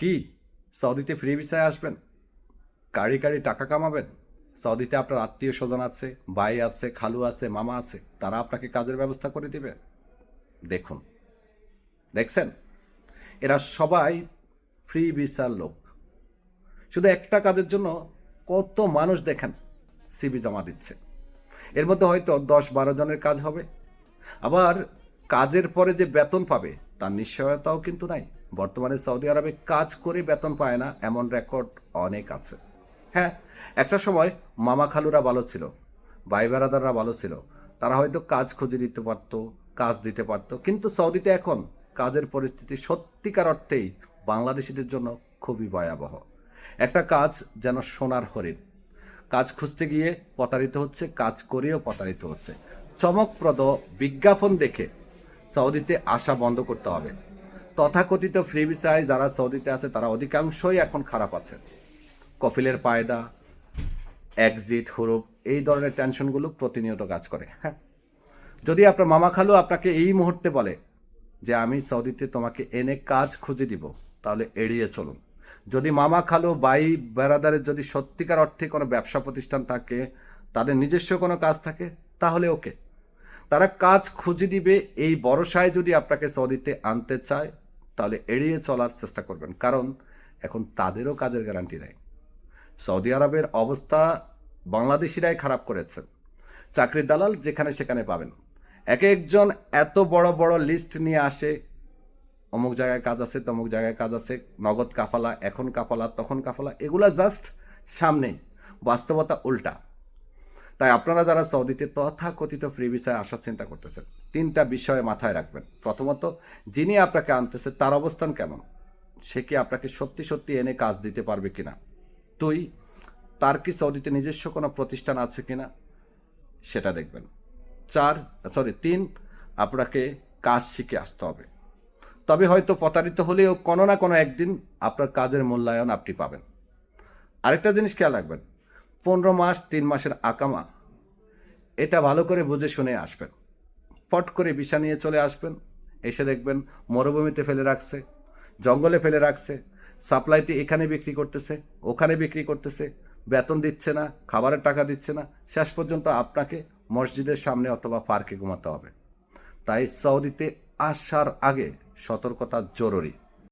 কি? সৌদিতে ফ্রি ভিসায় আসবেন? কারি কারি টাকা কামাবেন? সৌদিতে আপনার আত্মীয় স্বজন আছে, ভাই আছে, খালু আছে, মামা আছে, তারা আপনাকে কাজের ব্যবস্থা করে দিবে। দেখুন। দেখছেন? এরা সবাই ফ্রি ভিসার লোক। শুধু একটা কাজের জন্য কত মানুষ দেখেন সিবি জমা দিচ্ছে। এর মধ্যে হয়তো দশ বারো জনের কাজ হবে। আবার কাজের পরে যে বেতন পাবে, তার নিশ্চয়তাও কিন্তু নাই। বর্তমানে সৌদি আরবে কাজ করে বেতন পায় না, এমন রেকর্ড অনেক আছে। হ্যাঁ একটা সময় মামা খালুরা ভালো ছিল, ভাই বেড়াদাররা ভালো ছিল। তারা হয়তো কাজ খুঁজে দিতে পারতো, কাজ দিতে পারতো, কিন্তু সৌদিতে এখন কাজের পরিস্থিতি সত্যিকার অর্থেই বাংলাদেশিদের জন্য খুবই ভয়াবহ। একটা কাজ যেন সোনার হরিণ। কাজ খুঁজতে গিয়ে প্রতারিত হচ্ছে, কাজ করেও প্রতারিত হচ্ছে। চমকপ্রদ বিজ্ঞাপন দেখে সৌদিতে আসা বন্ধ করতে হবে। তথাকথিত ফ্রি যারা সৌদিতে আছে, তারা অধিকাংশই এখন খারাপ আছে। কফিলের পায়দা, এক্সিট, হরুপ, এই ধরনের টেনশনগুলো প্রতিনিয়ত কাজ করে। হ্যাঁ। যদি আপনার মামা খালু আপনাকে এই মুহূর্তে বলে যে, আমি সৌদিতে তোমাকে এনে কাজ খুঁজে দিব, তাহলে এড়িয়ে চলুন। যদি মামা খালু বাই বেড়াদারের যদি সত্যিকার অর্থে কোনো ব্যবসা প্রতিষ্ঠান থাকে, তাদের নিজস্ব কোনো কাজ থাকে, তাহলে ওকে। তারা কাজ খুঁজে দিবে, এই ভরসায় যদি আপনাকে সৌদিতে আনতে চায় তাহলে এড়িয়ে চলার চেষ্টা করবেন। কারণ এখন তাদেরও কাজের গ্যারান্টি নেই। সৌদি আরবের অবস্থা বাংলাদেশিরাই খারাপ করেছে। চাকরির দালাল যেখানে সেখানে পাবেন। এক একজন এত বড় বড় লিস্ট নিয়ে আসে, অমুক জায়গায় কাজ আছে, তমুক জায়গায় কাজ আছে, নগদ কাফালা, এখন কাফালা, তখন কাফালা, এগুলা জাস্ট সামনে বাস্তবতা উল্টা। তাই আপনারা যারা সৌদিতে তথাকথিত ফ্রি ভিসায় আসার চিন্তা করতেছেন, তিনটা বিষয়ে মাথায় রাখবেন। প্রথমত, যিনি আপনাকে আনতেছে, তার অবস্থান কেমন? সে কি আপনাকে সত্যি সত্যি এনে কাজ দিতে পারবে কিনা? দুই, তার কি সৌদিতে নিজস্ব কোনো প্রতিষ্ঠান আছে কিনা? সেটা দেখবেন। চার সরি তিন, আপনাকে কাজ শিখে আসতে হবে। তবে হয়তো প্রতারিত হলেও কোনো না কোনো একদিন আপনার কাজের মূল্যায়ন আপনি পাবেন। আরেকটা জিনিস খেয়াল রাখবেন পনেরো মাস, তিন মাসের আকামা। এটা ভালো করে বুঝে শুনে আসবেন। পট করে বিছা নিয়ে চলে আসবেন। এসে দেখবেন মরুভূমিতে ফেলে রাখছে, জঙ্গলে ফেলে রাখছে, সাপ্লাইটি এখানে বিক্রি করতেছে, ওখানে বিক্রি করতেছে, বেতন দিচ্ছে না, খাবারের টাকা দিচ্ছে না। শেষ পর্যন্ত আপনাকে মসজিদের সামনে অথবা পার্কে ঘুমাতে হবে। তাই সৌদিতে আসার আগে সতর্কতা জরুরি।